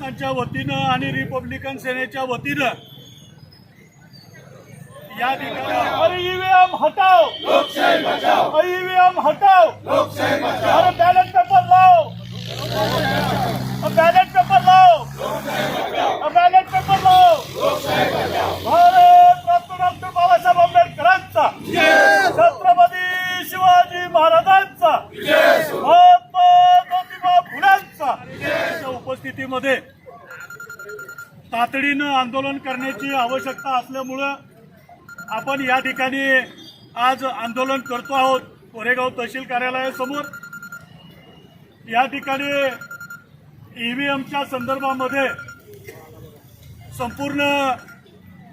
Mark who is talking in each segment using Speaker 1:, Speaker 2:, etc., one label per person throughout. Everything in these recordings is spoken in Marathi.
Speaker 1: महाराष्ट्राच्या वतीनं आणि रिपब्लिकन सेनेच्या वतीनं या ठिकाणी ईव्हीएम हटाव. ईव्हीएम हटाव अरे तातडीनं आंदोलन करण्याची आवश्यकता असल्यामुळं आपण या ठिकाणी आज आंदोलन करतो आहोत कोरेगाव तहसील कार्यालयासमोर. या ठिकाणी ईव्हीएमच्या संदर्भामध्ये संपूर्ण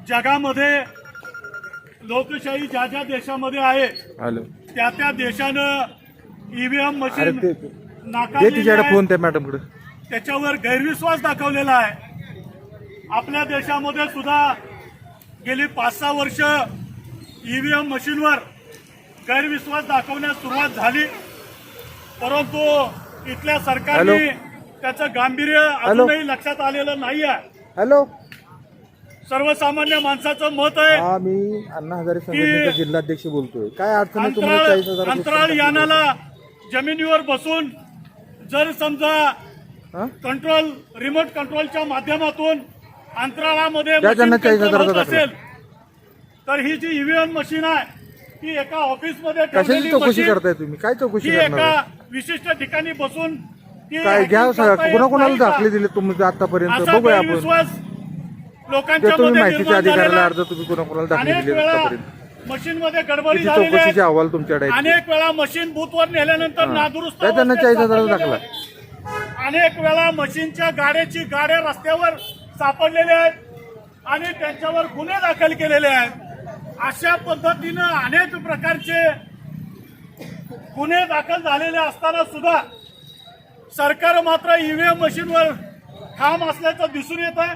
Speaker 1: जगामध्ये लोकशाही ज्या ज्या देशामध्ये आहे त्या त्या देशानं ईव्हीएम
Speaker 2: अरे
Speaker 1: मशीन
Speaker 2: ते ते
Speaker 1: नाकारलेली.
Speaker 2: फोन त्या मॅडमकडे
Speaker 1: त्याच्यावर गैरविश्वास दाखवलेला आहे. आपल्या देशामध्ये सुद्धा गेली पाच सहा वर्ष ईव्हीएम मशीनवर गैरविश्वास दाखवण्यास सुरुवात झाली. परंतु इथल्या सरकारने. त्याचं गांभीर्य अजूनही लक्षात आलेलं नाही आहे
Speaker 2: हॅलो.
Speaker 1: सर्वसामान्य माणसाचं मत आहे
Speaker 2: हा मी अण्णा हजारे संघटनेचा जिल्हाध्यक्ष बोलतोय. काय अडचण आहे तुम्हाला
Speaker 1: अंतराळ
Speaker 2: चाळीस हजार
Speaker 1: अंतराळ यानाला जमिनीवर बसून जर समजा
Speaker 2: हा?
Speaker 1: कंट्रोल रिमोट कंट्रोलच्या माध्यमातून अंतराळामध्ये असेल तर ही जी ईव्हीएम मशीन आहे ती एका ऑफिसमध्ये
Speaker 2: कशाची चौकशी करताय तुम्ही? काय चौकशी
Speaker 1: एका? विशिष्ट ठिकाणी बसून
Speaker 2: काय घ्या कुणाकुणाला? दाखले दिले तुम्ही आतापर्यंत? बघूया आपण.
Speaker 1: लोकांच्या
Speaker 2: तुम्ही माहितीच्या अधिकाऱ्याला अर्ज तुम्ही कुणाकुणाला दाखले दिले आतापर्यंत.
Speaker 1: मशीन मध्ये गडबडी
Speaker 2: चौकशीचे अहवाल तुमच्याकडे?
Speaker 1: अनेक वेळा मशीन बूथवर नेल्यानंतर नादुरुस्त
Speaker 2: त्यांना चाळीस दाखला?
Speaker 1: अनेक वेळा मशीनच्या गाड्याची गाड्या रस्त्यावर सापडलेले आहेत आणि त्यांच्यावर गुन्हे दाखल केलेले आहेत. अशा पद्धतीनं अनेक प्रकारचे गुन्हे दाखल झालेले असताना सुद्धा सरकार मात्र ईव्हीएम मशीनवर ठाम असल्याचं दिसून येत आहे.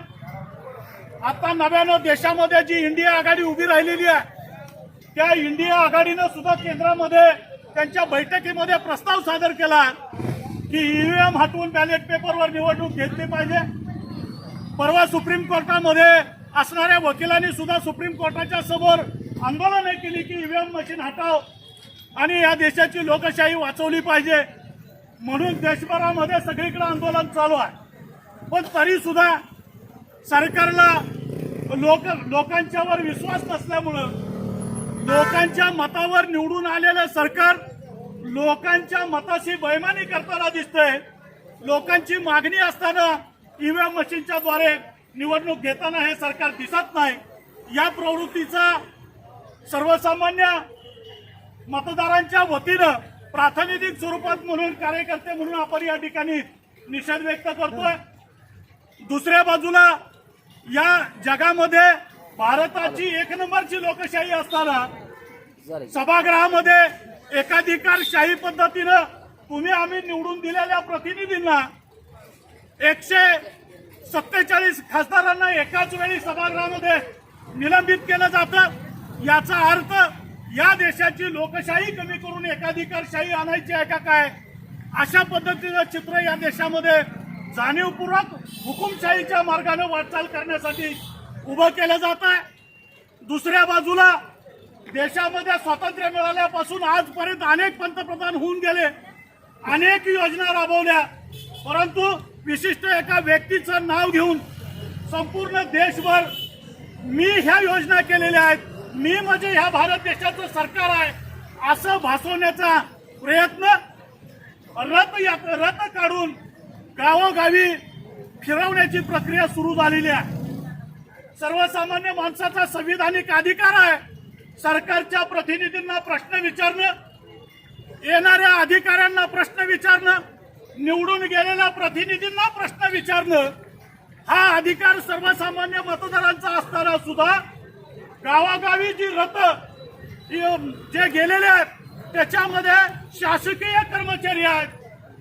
Speaker 1: आता नव्यानं देशामध्ये जी इंडिया आघाडी उभी राहिलेली आहे त्या इंडिया आघाडीनं सुद्धा केंद्रामध्ये त्यांच्या बैठकीमध्ये प्रस्ताव सादर केला की ईव्हीएम हटवून बॅलेट पेपरवर निवडणूक घेतली पाहिजे. परवा सुप्रीम कोर्टामध्ये असणाऱ्या वकिलांनी सुद्धा सुप्रीम कोर्टाच्या समोर आंदोलनं केली की ईव्हीएम मशीन हटाव आणि या देशाची लोकशाही वाचवली पाहिजे. म्हणून देशभरामध्ये सगळीकडे आंदोलन चालू आहे. पण तरी सुद्धा सरकारला लोक लोकांच्यावर विश्वास नसल्यामुळं लोकांच्या मतावर निवडून आलेलं सरकार लोकांच्या मताशी बैमानी करताना दिसतंय. लोकांची मागणी असताना ईव्हीएम मशीनच्या द्वारे निवडणूक घेताना हे सरकार दिसत नाही. या प्रवृत्तीचा सर्वसामान्य मतदारांच्या वतीनं प्रातिनिधिक स्वरूपात म्हणून कार्यकर्ते म्हणून आपण या ठिकाणी निषेध व्यक्त करतोय. दुसऱ्या बाजूला या जगामध्ये भारताची एक नंबरची लोकशाही असताना सभागृहामध्ये एकाधिकारशाही पद्धतीनं तुम्ही आम्ही निवडून दिलेल्या प्रतिनिधींना एकशे सत्तेचाळीस खासदारांना एकाच वेळी सभागृहामध्ये निलंबित केलं जातं. याचा अर्थ या देशाची लोकशाही कमी करून एकाधिकारशाही आणायची आहे का काय? अशा पद्धतीचं चित्र या देशामध्ये जाणीवपूर्वक हुकुमशाहीच्या मार्गाने वाटचाल करण्यासाठी उभं केलं जात आहे. दुसऱ्या बाजूला देशामध्ये स्वातंत्र्य मिळाल्यापासून आजपर्यंत अनेक पंतप्रधान होऊन गेले. अनेक योजना राबवल्या. परंतु विशिष्ट एका व्यक्तीचं नाव घेऊन संपूर्ण देशभर मी ह्या योजना केलेल्या आहेत. मी म्हणजे ह्या भारत देशाचं सरकार आहे असं भासवण्याचा प्रयत्न रथ यात रथ काढून गावोगावी फिरवण्याची प्रक्रिया सुरू झालेली आहे. सर्वसामान्य माणसाचा संविधानिक अधिकार आहे. सरकारच्या प्रतिनिधींना प्रश्न विचारणं येणाऱ्या अधिकाऱ्यांना प्रश्न विचारणं निवडून गेलेल्या प्रतिनिधींना प्रश्न विचारणं हा अधिकार सर्वसामान्य मतदारांचा असताना सुद्धा गावागावी जी रथ जे गेलेले आहेत त्याच्यामध्ये शासकीय कर्मचारी आहेत.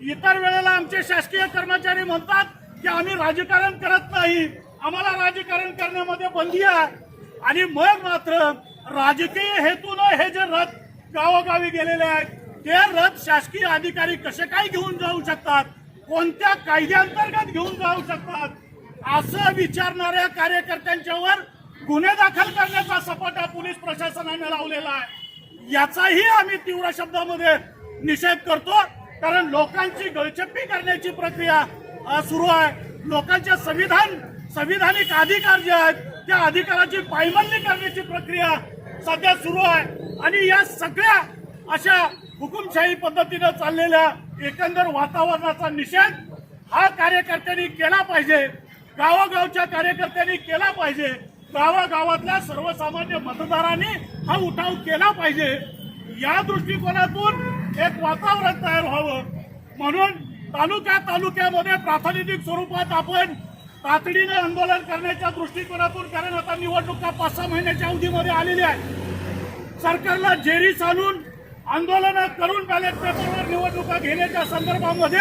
Speaker 1: इतर वेळेला आमचे शासकीय कर्मचारी म्हणतात की आम्ही राजकारण करत नाही. आम्हाला राजकारण करण्यामध्ये बंदी आहे. आणि मग मात्र राजकीय हेतूनं हे जे रथ गावोगावी गेलेले आहेत ते रथ शासकीय अधिकारी कसे काय घेऊन जाऊ शकतात? कोणत्या कायद्यांतर्गत घेऊन जाऊ शकतात? असं विचारणाऱ्या कार्यकर्त्यांच्यावर गुन्हे दाखल करण्याचा सपाटा पोलीस प्रशासनाने लावलेला आहे. याचाही आम्ही तीव्र शब्दामध्ये निषेध करतो कारण लोकांची गळचप्पी करण्याची प्रक्रिया सुरू आहे. लोकांच्या संविधान संविधानिक अधिकार जे आहेत त्या अधिकाराची पायमल्ली करण्याची प्रक्रिया सध्या सुरू आहे. आणि या सगळ्या अशा हुकुमशाही पद्धतीनं चाललेल्या एकंदर वातावरणाचा निषेध हा कार्यकर्त्यांनी केला पाहिजे. गावागावच्या कार्यकर्त्यांनी केला पाहिजे. गावागावातल्या सर्वसामान्य मतदारांनी हा उठाव केला पाहिजे. या दृष्टिकोनातून एक वातावरण तयार व्हावं. म्हणून तालुक्या तालुक्यामध्ये प्रातिनिधिक स्वरूपात आपण तातडीने आंदोलन करण्याच्या दृष्टिकोनातून कारण आता निवडणुका पाच सहा महिन्याच्या अवधीमध्ये आलेल्या आहेत. सरकारला जेरी चालून आंदोलन करून बॅलेट पेपरवर निवडणुका घेण्याच्या संदर्भामध्ये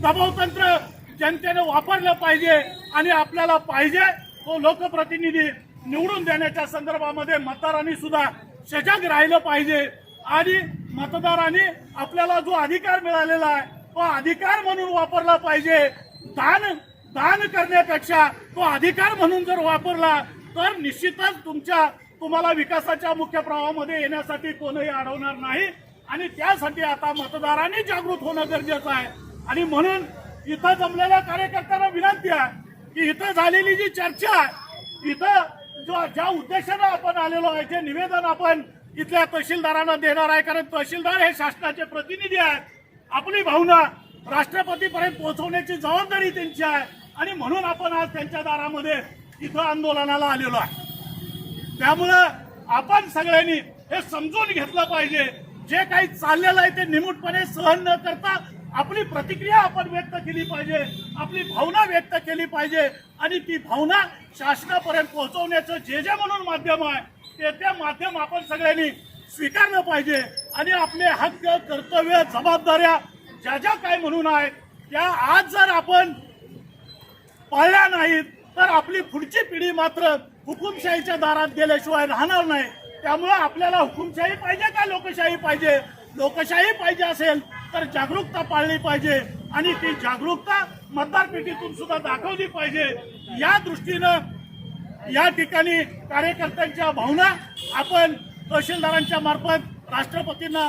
Speaker 1: दबावतंत्र जनतेने वापरलं पाहिजे आणि आपल्याला पाहिजे तो लोकप्रतिनिधी निवडून देण्याच्या संदर्भामध्ये मतदारांनी सुद्धा सजग राहिलं पाहिजे. आणि मतदारांनी आपल्याला जो अधिकार मिळालेला आहे तो अधिकार म्हणून वापरला पाहिजे. दान दान करण्यापेक्षा तो अधिकार म्हणून जर वापरला तर निश्चितच तुमच्या तुम्हाला विकासाच्या मुख्य प्रवाहामध्ये येण्यासाठी कोणही अडवणार नाही. आणि त्यासाठी आता मतदारांनी जागृत होणं गरजेचं आहे. आणि म्हणून इथं जमलेल्या कार्यकर्त्यांना विनंती आहे की इथं झालेली जी चर्चा आहे इथं जो ज्या उद्देशानं आपण आलेलो आहे जे निवेदन आपण इथल्या तहसीलदारांना देणार आहे कारण तहसीलदार हे शासनाचे प्रतिनिधी आहेत. आपली भावना राष्ट्रपतीपर्यंत पोहोचवण्याची जबाबदारी त्यांची आहे. आणि म्हणून आपण आज त्यांच्या दारामध्ये इथं आंदोलनाला आलेलो आहे. त्यामुळं आपण सगळ्यांनी हे समजून घेतलं पाहिजे. जे काही चाललेलं आहे ते निमूटपणे सहन न करता आपली प्रतिक्रिया आपण व्यक्त केली पाहिजे आपली भावना व्यक्त केली पाहिजे आणि ती भावना शासनापर्यंत पोहोचवण्याचं जे जे म्हणून माध्यम आहे ते ते माध्यम आपण सगळ्यांनी स्वीकारलं पाहिजे आणि आपले हक्क कर्तव्य जबाबदाऱ्या ज्या ज्या काय म्हणून आहेत त्या आज जर आपण पाळल्या नाहीत तर आपली पुढची पिढी मात्र हुकुमशाहीच्या दारात गेल्याशिवाय राहणार नाही. त्यामुळे आपल्याला हुकुमशाही पाहिजे का लोकशाही पाहिजे? लोकशाही पाहिजे असेल तर जागरूकता पाळली पाहिजे आणि ती जागरूकता मतदार पेटीतून सुद्धा दाखवली पाहिजे. या दृष्टीनं या ठिकाणी कार्यकर्त्यांच्या भावना आपण तहसीलदारांच्या मार्फत राष्ट्रपतींना